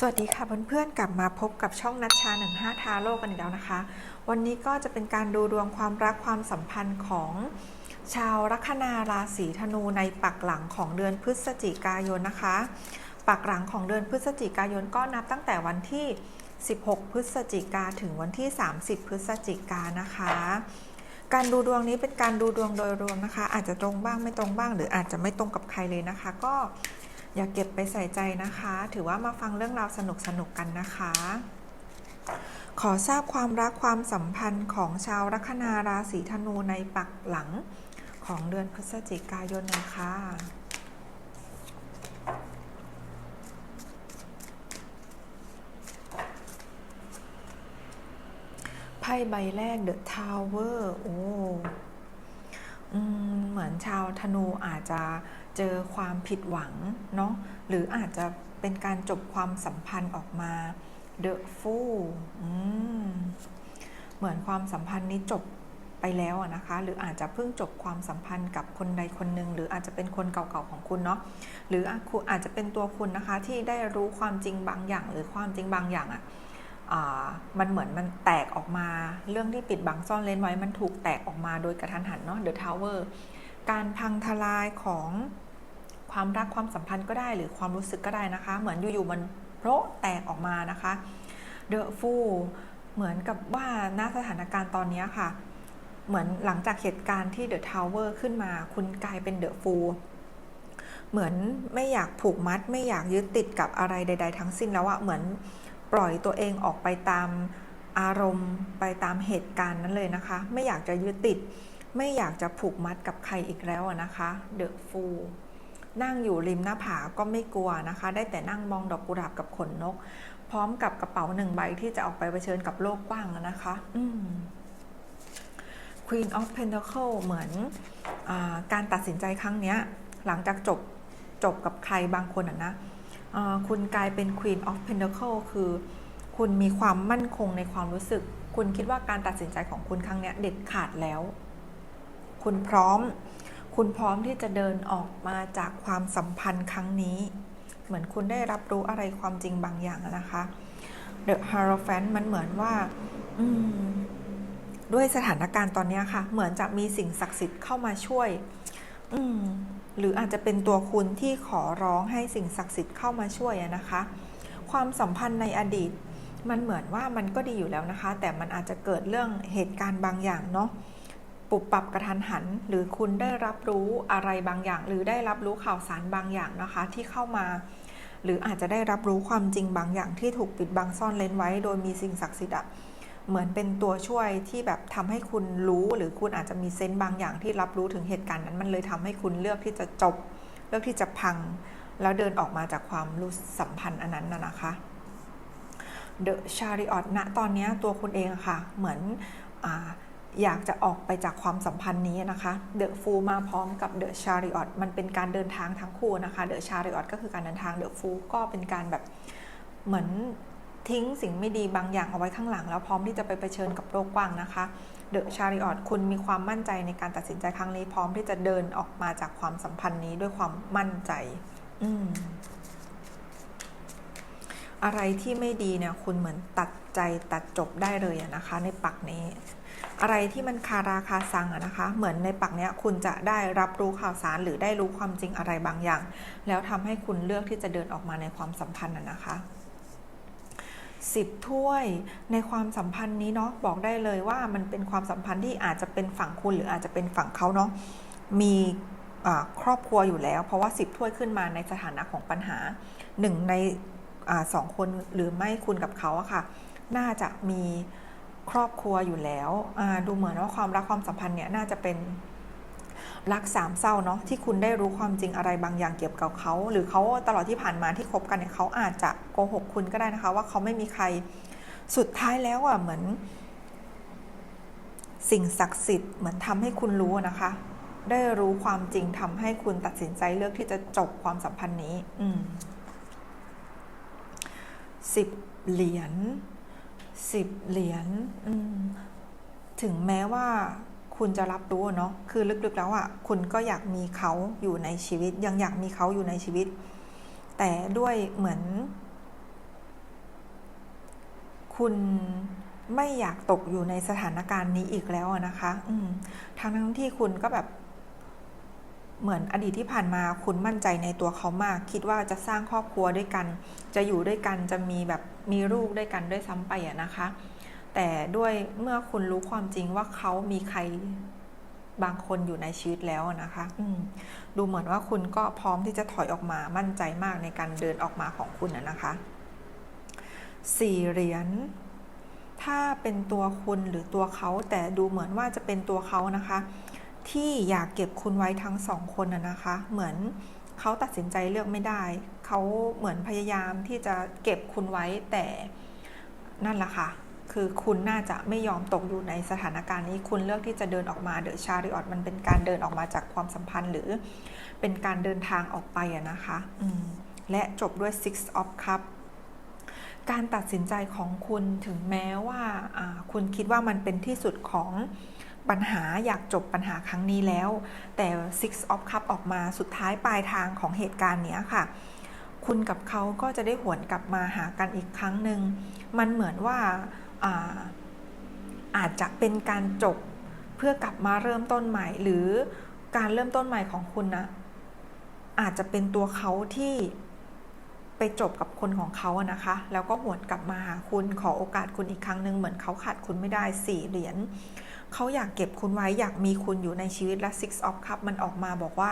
สวัสดีค่ะเพื่อนๆกลับมาพบกับช่องนัชชา 15 ทาโร่กันอีกแล้วนะคะ วันนี้ก็จะเป็นการดูดวงความรักความสัมพันธ์ของชาวลัคนาราศีธนูในปักหลังของเดือนพฤศจิกายนนะคะ ปักหลังของเดือนพฤศจิกายนก็นับตั้งแต่วันที่ 16 พฤศจิกาถึงวันที่ 30 พฤศจิกานะคะ การดูดวงนี้เป็นการดูดวงโดยรวมนะคะ อาจจะตรงบ้างไม่ตรงบ้าง หรืออาจจะไม่ตรงกับใครเลยนะคะ ก็ อย่าเก็บไปใส่ใจนะคะ ถือว่ามาฟังเรื่องราวสนุกสนุกๆกันนะคะ ขอทราบความรักความสัมพันธ์ของชาวลัคนาราศีธนูในปักหลังของเดือนพฤศจิกายนนะคะไพ่ใบแรก The Tower โอ้อืม เหมือนชาวธนูอาจจะเจอความผิดหวังเนาะหรืออาจจะเป็นการจบความสัมพันธ์ออกมา The Fool อืมเหมือนความสัมพันธ์นี้จบไปแล้วนะคะ หรืออาจจะเพิ่งจบความสัมพันธ์กับคนใดคนหนึ่งหรืออาจจะเป็นคนเก่าๆของคุณเนาะหรืออาจจะเป็นตัวคุณนะคะที่ได้รู้ความจริงบางอย่าง หรือความจริงบางอย่างอะอ่า มันเหมือนมันแตกออกมา เรื่องที่ปิดบังซ่อนเร้นไว้มันถูกแตกออกมาโดยกระทันหันเนาะ The Tower การพังทลายของความรักความสัมพันธ์ก็ได้หรือความรู้สึกก็ได้นะคะ เหมือนอยู่ๆมันโพะแตกออกมานะคะ The Fool เหมือนกับว่าณสถานการณ์ตอนนี้ค่ะ เหมือนหลังจากเหตุการณ์ที่ The Tower ขึ้นมา คุณกลายเป็น The Fool เหมือนไม่อยากผูกมัด ไม่อยากยึดติดกับอะไรใด ๆ ทั้งสิ้นแล้วอะเหมือน ปล่อยตัวเองออกไปตามอารมณ์ไปตามเหตุการณ์นั้นเลยนะคะ ไม่อยากจะยึดติด ไม่อยากจะผูกมัดกับใครอีกแล้วนะคะ The Fool นั่งอยู่ริมหน้าผาก็ไม่กลัวนะคะ ได้แต่นั่งมองดอกกุหลาบกับขนนก พร้อมกับกระเป๋าหนึ่งใบที่จะออกไปเผชิญกับโลกกว้างนะคะ อืม Queen of Pentacle เหมือนอการตัดสินใจครั้งนี้หลังจากจบจบกับใครบางคนนะ คุณกลายเป็น Queen of Pentacle คือ คุณมีความมั่นคงในความรู้สึก คุณคิดว่าการตัดสินใจของคุณครั้งนี้เด็ดขาดแล้ว คุณพร้อม คุณพร้อมที่จะเดินออกมาจากความสัมพันธ์ครั้งนี้ เหมือนคุณได้รับรู้อะไรความจริงบางอย่างอะนะคะ The Hierophant มันเหมือนว่าด้วยสถานการณ์ตอนนี้ค่ะ เหมือนจะมีสิ่งศักดิ์สิทธิ์เข้ามาช่วย อืม หรืออาจจะเป็นตัวคุณที่ขอร้องให้สิ่งศักดิ์สิทธิ์เข้ามาช่วยนะคะ ความสัมพันธ์ในอดีต มันเหมือนว่ามันก็ดีอยู่แล้วนะคะ แต่มันอาจจะเกิดเรื่องเหตุการณ์บางอย่างเนาะปุบปรับกระทันหัน หรือคุณได้รับรู้อะไรบางอย่าง หรือได้รับรู้ข่าวสารบางอย่างนะคะ ที่เข้ามา หรืออาจจะได้รับรู้ความจริงบางอย่างที่ถูกปิดบังซ่อนเร้นไว้ โดยมีสิ่งศักดิ์สิทธิ์อะ เหมือนเป็นตัวช่วยที่แบบทำให้คุณรู้ หรือคุณอาจจะมีเซนต์บางอย่างที่รับรู้ถึงเหตุการณ์นั้น มันเลยทำให้คุณเลือกที่จะจบ เลือกที่จะพัง แล้วเดินออกมาจากความรู้สัมพันธ์อันนั้นนะนะคะ The Chariot ณตอนนี้ตัวคุณเองอะค่ะ เหมือนออยากจะออกไปจากความสัมพันธ์นี้นะคะ The Fool มาพร้อมกับ The Chariot มันเป็นการเดินทางทั้งคู่นะคะ The Chariot ก็คือการเดินทาง The Fool ก็เป็นการแบบเหมือน ทิ้งสิ่งไม่ดีบางอย่างเอาไว้ข้างหลัง แล้วพร้อมที่จะไปเผชิญกับโลกกว้างนะคะ The Chariot คุณมีความมั่นใจในการตัดสินใจครั้งนี้ พร้อมที่จะเดินออกมาจากความสัมพันธ์นี้ด้วยความมั่นใจ อืมอะไรที่ไม่ดีเนี่ยคุณเหมือนตัดใจตัดจบได้เลยนะคะ ในปักนี้ อะไรที่มันคาราคาซังอะนะคะ เหมือนในปักเนี้ยคุณจะได้รับรู้ข่าวสารหรือได้รู้ความจริงอะไรบางอย่าง แล้วทำให้คุณเลือกที่จะเดินออกมาในความสัมพันธ์อะนะคะ สิบถ้วยในความสัมพันธ์นี้เนาะบอกได้เลยว่ามันเป็นความสัมพันธ์ที่อาจจะเป็นฝั่งคุณหรืออาจจะเป็นฝั่งเขาเนาะมีครอบครัวอยู่แล้ว เพราะว่าสิบถ้วยขึ้นมาในสถานะของปัญหาหนึ่งในอสองคนหรือไม่คุณกับเขาอะค่ะ น่าจะมีครอบครัวอยู่แล้วดูเหมือนว่าความรักความสัมพันธ์เนี่ยน่าจะเป็น รักสามเศร้าเนาะที่คุณได้รู้ความจริงอะไรบางอย่างเกี่ยวกับเขา หรือเขาตลอดที่ผ่านมาที่คบกันเนี่ยเขาอาจจะโกหกคุณก็ได้นะคะ ว่าเขาไม่มีใครสุดท้ายแล้วอะเหมือน สิ่งศักดิ์สิทธิ์เหมือนทำให้คุณรู้นะคะ ได้รู้ความจริงทำให้คุณตัดสินใจเลือกที่จะจบความสัมพันธ์นี้ อืมสิบเหรียญสิบเหรียญถึงแม้ว่า คุณจะรับรู้เนาะคือลึกๆแล้วอะ่ะคุณก็อยากมีเขาอยู่ในชีวิต ยังอยากมีเขาอยู่ในชีวิต แต่ด้วยเหมือน คุณไม่อยากตกอยู่ในสถานการณ์นี้อีกแล้วนะคะ อืมทั้งทั้งที่คุณก็แบบ เหมือนอดีตที่ผ่านมาคุณมั่นใจในตัวเขามาก คิดว่าจะสร้างครอบครัวด้วยกัน จะอยู่ด้วยกันจะมีแบบมีลูกด้วยกันด้วยซ้ำไปอะนะคะ แต่ด้วยเมื่อคุณรู้ความจริงว่าเขามีใครบางคนอยู่ในชีวิตแล้วนะคะอืดูเหมือนว่าคุณก็พร้อมที่จะถอยออกมามั่นใจมากในการเดินออกมาของคุณนะคะสี่เหรียญถ้าเป็นตัวคุณหรือตัวเขาแต่ดูเหมือนว่าจะเป็นตัวเขานะคะ ที่อยากเก็บคุณไว้ทั้งสองคนนะนะคะ เหมือนเขาตัดสินใจเลือกไม่ได้ เขาเหมือนพยายามที่จะเก็บคุณไว้แต่นั่นแหละค่ะ คือคุณน่าจะไม่ยอมตกอยู่ในสถานการณ์นี้ คุณเลือกที่จะเดินออกมาเดอะชาริออตมันเป็นการเดินออกมาจากความสัมพันธ์ หรือเป็นการเดินทางออกไปอะนะคะและจบด้วย six of cup การตัดสินใจของคุณถึงแม้ว่าคุณคิดว่ามันเป็นที่สุดของปัญหาอยากจบปัญหาครั้งนี้แล้ว แต่ Six of Cup ออกมาสุดท้ายปลายทางของเหตุการณ์เนี้ยค่ะคุณกับเขาก็จะได้หวนกลับมาหากันอีกครั้งหนึ่ง มันเหมือนว่า อาอาจจะเป็นการจบเพื่อกลับมาเริ่มต้นใหม่ หรือการเริ่มต้นใหม่ของคุณนะอาจจะเป็นตัวเขาที่ไปจบกับคนของเขาอะนะคะ แล้วก็หวนกลับมาหาคุณขอโอกาสคุณอีกครั้งหนึ่งเหมือนเขาขาดคุณไม่ได้สี่เหรียญเขาอยากเก็บคุณไว้อยากมีคุณอยู่ในชีวิตและ Six of Cup มันออกมาบอกว่า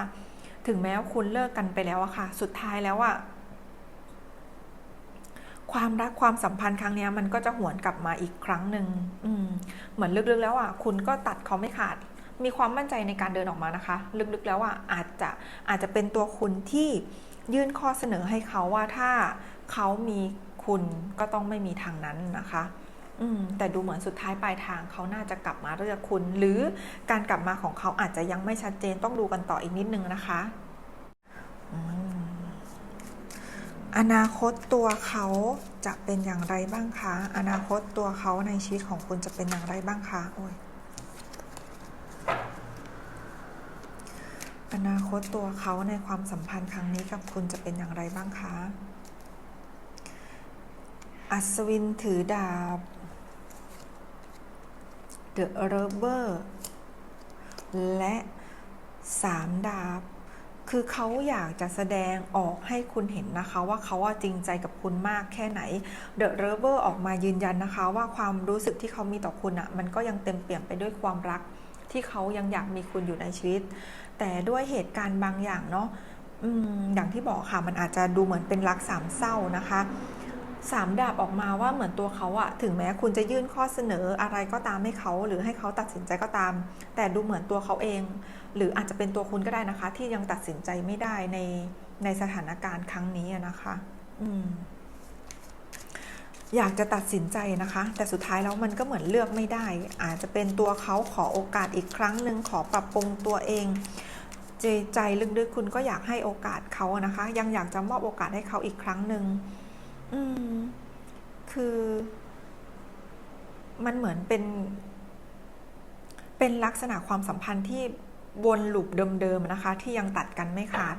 ถึงแม้ว่าคุณเลิกกันไปแล้วอะค่ะ สุดท้ายแล้วอะ ความรักความสัมพันธ์ครั้งนี้มันก็จะหวนกลับมาอีกครั้งหนึ่งเหมือนลึกๆแล้วอะคุณก็ตัดเขาไม่ขาด มีความมั่นใจในการเดินออกมานะคะ ลึกๆแล้วอะอาจจะอาจจะเป็นตัวคุณที่ยื่นข้อเสนอให้เขาว่าถ้าเขามีคุณก็ต้องไม่มีทางนั้นนะคะแต่ดูเหมือนสุดท้ายปลายทางเขาน่าจะกลับมาเลือกคุณ หรือการกลับมาของเขาอาจจะยังไม่ชัดเจนต้องดูกันต่ออีกนิดนึงนะคะ อนาคตตัวเขาจะเป็นอย่างไรบ้างคะ อนาคตตัวเขาในชีวิตของคุณจะเป็นอย่างไรบ้างคะโอ้ยอนาคตตัวเขาในความสัมพันธ์ครั้งนี้กับคุณจะเป็นอย่างไรบ้างคะ อัศวินถือดาบ The Rubber และสามดาบ คือเขาอยากจะแสดงออกให้คุณเห็นนะคะว่าเขาจริงใจกับคุณมากแค่ไหน The Rubber ออกมายืนยันนะคะ ว่าความรู้สึกที่เขามีต่อคุณอะ่ะมันก็ยังเต็มเปี่ยมไปด้วยความรัก ที่เขายังอยากมีคุณอยู่ในชีวิต แต่ด้วยเหตุการณ์บางอย่างเนาะอย่างที่บอกค่ะมันอาจจะดูเหมือนเป็นรักสามเศร้านะคะ สามดาบออกมาว่าเหมือนตัวเขาอะถึงแม้คุณจะยื่นข้อเสนออะไรก็ตามให้เขา หรือให้เขาตัดสินใจก็ตาม แต่ดูเหมือนตัวเขาเอง หรืออาจจะเป็นตัวคุณก็ได้นะคะ ที่ยังตัดสินใจไม่ได้ในในสถานการณ์ครั้งนี้นะคะอืมอยากจะตัดสินใจนะคะ แต่สุดท้ายแล้วมันก็เหมือนเลือกไม่ได้ อาจจะเป็นตัวเขาขอโอกาสอีกครั้งหนึ่งขอปรับปรุงตัวเองใจใจลึกๆคุณก็อยากให้โอกาสเขานะคะ ยังอยากจะมอบโอกาสให้เขาอีกครั้งหนึ่ง อืม คือ มันเหมือนเป็น เป็นลักษณะความสัมพันธ์ที่วนลูปเดิมๆนะคะ ที่ยังตัดกันไม่ขาด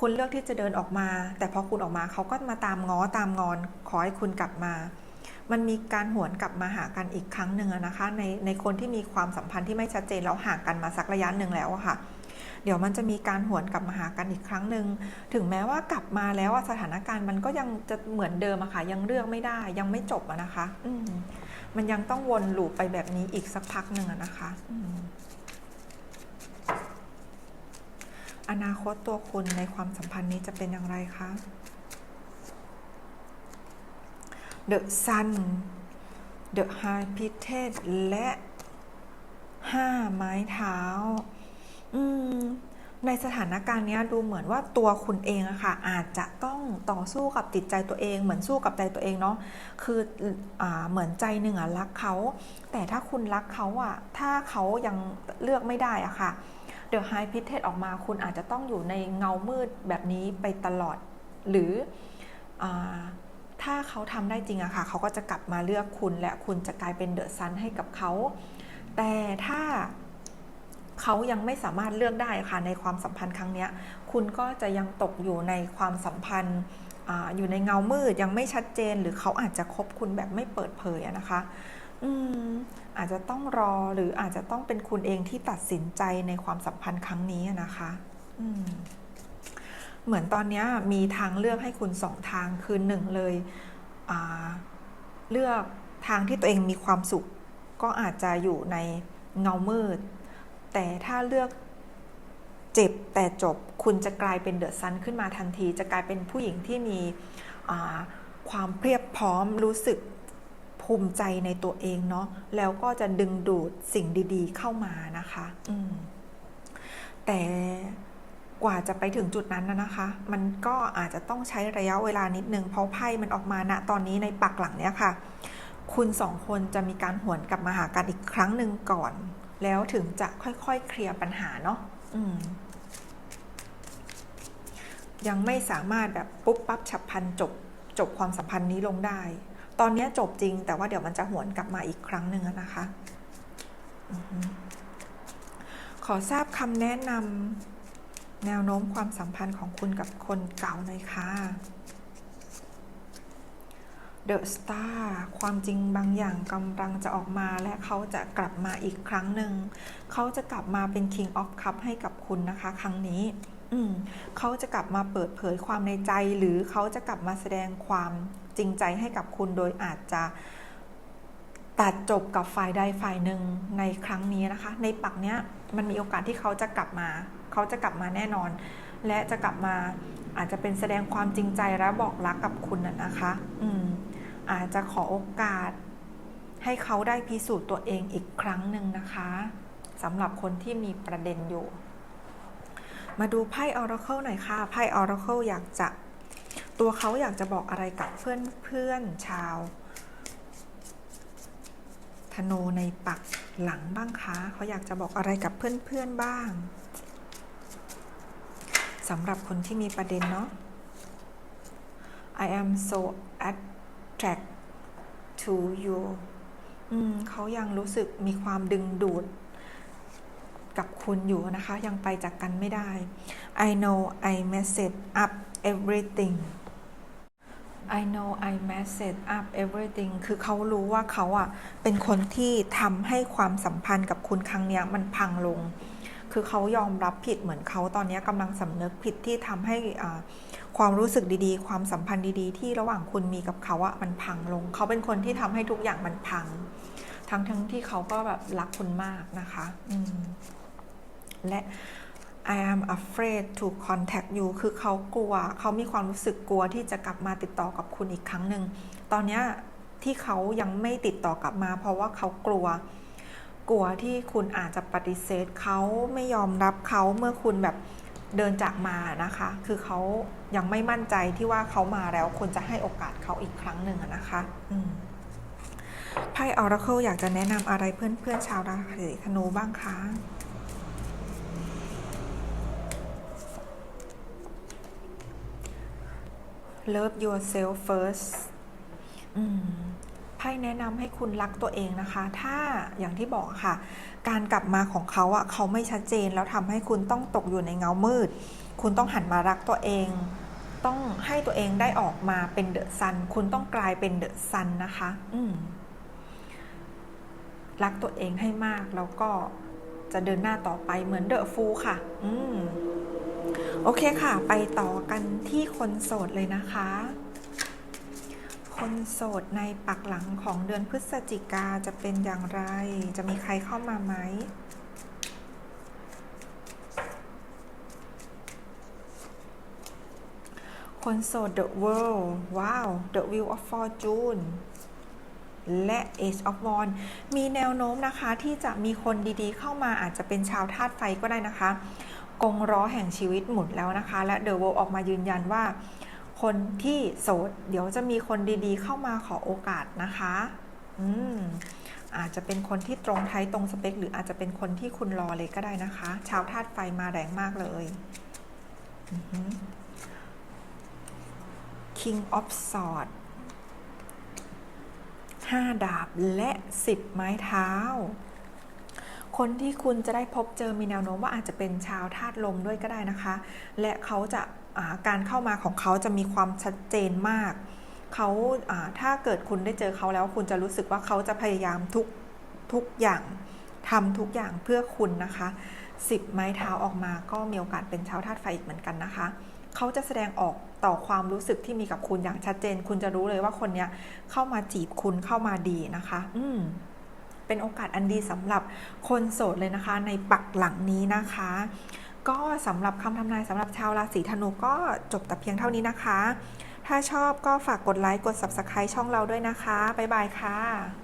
คุณเลือกที่จะเดินออกมา แต่พอคุณออกมาเขาก็มาตามง้อตามงอนขอให้คุณกลับมา มันมีการหวนกลับมาหากันอีกครั้งหนึ่งนะคะ ในในคนที่มีความสัมพันธ์ที่ไม่ชัดเจนแล้วห่างกันมาสักระยะหนึ่งแล้วอะค่ะ เดี๋ยวมันจะมีการหวนกลับมาหากันอีกครั้งหนึ่งถึงแม้ว่ากลับมาแล้วสถานการณ์มันก็ยังจะเหมือนเดิมอะค่ะยังเลือกไม่ได้ยังไม่จบอะนะคะอืมันยังต้องวนลูปไปแบบนี้อีกสักพักหนึ่งอะนะคะอนาคตตัวคุณในความสัมพันธ์นี้จะเป็นอย่างไรคะ The Sun The High p i t e d และห้าไม้เท้า ในสถานการณ์นี้ดูเหมือนว่าตัวคุณเองอะค่ะ อาจจะต้องต่อสู้กับจิตใจตัวเอง เหมือนสู้กับใจตัวเองเนาะคืออเหมือนใจหนึ่งอะรักเขา แต่ถ้าคุณรักเขาอะถ้าเขายังเลือกไม่ได้อะค่ะเดอะไฮพิเทสออกมาคุณอาจจะต้องอยู่ในเงามืดแบบนี้ไปตลอด หรืออถ้าเขาทำได้จริงอะค่ะเขาก็จะกลับมาเลือกคุณและคุณจะกลายเป็นเดอะซันให้กับเขา แต่ถ้า เขายังไม่สามารถเลือกได้ค่ะในความสัมพันธ์ครั้งนี้คุณก็จะยังตกอยู่ในความสัมพันธ์อยู่ในเงามืดยังไม่ชัดเจน หรือเขาอาจจะคบคุณแบบไม่เปิดเผยนะคะอืมอาจจะต้องรอหรืออาจจะต้องเป็นคุณเองที่ตัดสินใจในความสัมพันธ์ครั้งนี้นะคะอืมเหมือนตอนนี้มีทางเลือกให้คุณสองทางคือหนึ่งเลยเลือกทางที่ตัวเองมีความสุข ก็อาจจะอยู่ในเงามืด แต่ถ้าเลือกเจ็บแต่จบ คุณจะกลายเป็นเดอะซันขึ้นมาทันที จะกลายเป็นผู้หญิงที่มีอ่าความเพียบพร้อมรู้สึกภูมิใจในตัวเองเนาะแล้วก็จะดึงดูดสิ่งดีๆเข้ามานะคะอืมแต่กว่าจะไปถึงจุดนั้นนะนะคะ มันก็อาจจะต้องใช้ระยะเวลานิดนึง เพราะไพ่มันออกมาณตอนนี้ในปักหลังเนี้ยค่ะ คุณสองคนจะมีการหวนกลับมาหากันอีกครั้งหนึ่งก่อน แล้วถึงจะค่อยๆเคลียร์ปัญหาเนาะยังไม่สามารถแบบปุ๊บปั๊บฉับพลันจบจบความสัมพันธ์นี้ลงได้ ตอนนี้จบจริง แต่ว่าเดี๋ยวมันจะหวนกลับมาอีกครั้งหนึ่งนะคะอขอทราบคำแนะนำแนวโน้มความสัมพันธ์ของคุณกับคนเก่าหน่อยค่ะ The Star ความจริงบางอย่างกำลังจะออกมาและเขาจะกลับมาอีกครั้งหนึ่ง เขาจะกลับมาเป็น King of Cup ให้กับคุณนะคะ ครั้งนี้อืเขาจะกลับมาเปิดเผยความในใจ หรือเขาจะกลับมาแสดงความจริงใจให้กับคุณโดยอาจจะตัดจบกับฝ่ายใดฝ่ายหนึ่งในครั้งนี้นะคะ ในปักเนี้ยมันมีโอกาสที่เขาจะกลับมา เขาจะกลับมาแน่นอน และจะกลับมาอาจจะเป็นแสดงความจริงใจและบอกรักกับคุณน่ะนะคะ อืม อาจจะขอโอกาสให้เขาได้พิสูจน์ตัวเองอีกครั้งหนึ่งนะคะสำหรับคนที่มีประเด็นอยู่ มาดูไพ่ Oracle หน่อยค่ะไพ่ Oracle อยากจะ ตัวเขาอยากจะบอกอะไรกับเพื่อนเพื่อนชาวธนูในปักหลังบ้างคะเขาอยากจะบอกอะไรกับเพื่อนเพื่อนบ้างสำหรับคนที่มีประเด็นเนาะ I am so at attracted to you อืมเขายังรู้สึกมีความดึงดูดกับคุณอยู่นะคะ ยังไปจากกันไม่ได้ I know I messed up everything I know I messed up everything คือเขารู้ว่าเขาอะเป็นคนที่ทำให้ความสัมพันธ์กับคุณครั้งเนี้ยมันพังลง คือเขายอมรับผิดเหมือนเขาตอนนี้กำลังสำนึกผิดที่ทำให้อ่าความรู้สึกดีๆ ความสัมพันธ์ดีๆ ที่ระหว่างคุณมีกับเขาอะมันพังลง เขาเป็นคนที่ทำให้ทุกอย่างมันพัง ทั้งทั้งที่เขาก็แบบรักคุณมากนะคะและ I am afraid to contact you คือเขากลัว เขามีความรู้สึกกลัวที่จะกลับมาติดต่อกับคุณอีกครั้งหนึ่ง ตอนนี้ที่เขายังไม่ติดต่อกลับมา เพราะว่าเขากลัว กลัวที่คุณอาจจะปฏิเสธเขาไม่ยอมรับเขาเมื่อคุณแบบเดินจากมานะคะ คือเขายังไม่มั่นใจที่ว่าเขามาแล้วคุณจะให้โอกาสเขาอีกครั้งหนึ่งนะคะไพ่ Oracle อยากจะแนะนำอะไรเพื่อนๆชาวราศีธนูบ้างคะ Love yourself first อืม พ่แนะนำให้คุณรักตัวเองนะคะ ถ้าอย่างที่บอกค่ะ การกลับมาของเขาอะเขาไม่ชัดเจนแล้วทำให้คุณต้องตกอยู่ในเงามืด คุณต้องหันมารักตัวเองต้องให้ตัวเองได้ออกมาเป็นเดอะซัน คุณต้องกลายเป็นเดอะซันนะคะ อืม รักตัวเองให้มากแล้วก็จะเดินหน้าต่อไปเหมือนเดอะฟูค่ะ อืม โอเคค่ะ ไปต่อกันที่คนโสดเลยนะคะ คนโสดในปักหลังของเดือนพฤศจิกาจะเป็นอย่างไร จะมีใครเข้ามาไหมคนโสด The World ว้าว The Wheel of Fortune และ Age of Wands มีแนวโน้มนะคะที่จะมีคนดีๆเข้ามาอาจจะเป็นชาวธาตุไฟก็ได้นะคะ กงล้อแห่งชีวิตหมุนแล้วนะคะ และ The World ออกมายืนยันว่า คนที่โสด เดี๋ยวจะมีคนดีๆ เข้ามาขอโอกาสนะคะอืมอาจจะเป็นคนที่ตรงไทยตรงสเปค หรืออาจจะเป็นคนที่คุณรอเลยก็ได้นะคะ ชาวธาตุไฟมาแรงมากเลยอืออ King of Swords ห้าดาบและสิบไม้เท้า คนที่คุณจะได้พบเจอมีแนวโน้มว่าอาจจะเป็นชาวธาตุลมด้วยก็ได้นะคะ และเขาจะ การเข้ามาของเขาจะมีความชัดเจนมาก เขาาถ้าเกิดคุณได้เจอเขาแล้ว คุณจะรู้สึกว่าเขาจะพยายามทุกทุกอย่างทำทุกอย่างเพื่อคุณนะคะสิบไม้เท้าออกมาก็มีโอกาสเป็นชาวธาตุไฟอีกเหมือนกันนะคะ เขาจะแสดงออกต่อความรู้สึกที่มีกับคุณอย่างชัดเจน คุณจะรู้เลยว่าคนเนี้ยเข้ามาจีบคุณเข้ามาดีนะคะ อืมเป็นโอกาสอันดีสำหรับคนโสดเลยนะคะ ในปักหลังนี้นะคะ ก็สำหรับคำทำนายสำหรับชาวราศีธนูก็จบแต่เพียงเท่านี้นะคะ ถ้าชอบก็ฝากกดไลค์ กด Subscribe ช่องเราด้วยนะคะ บ๊ายบายค่ะ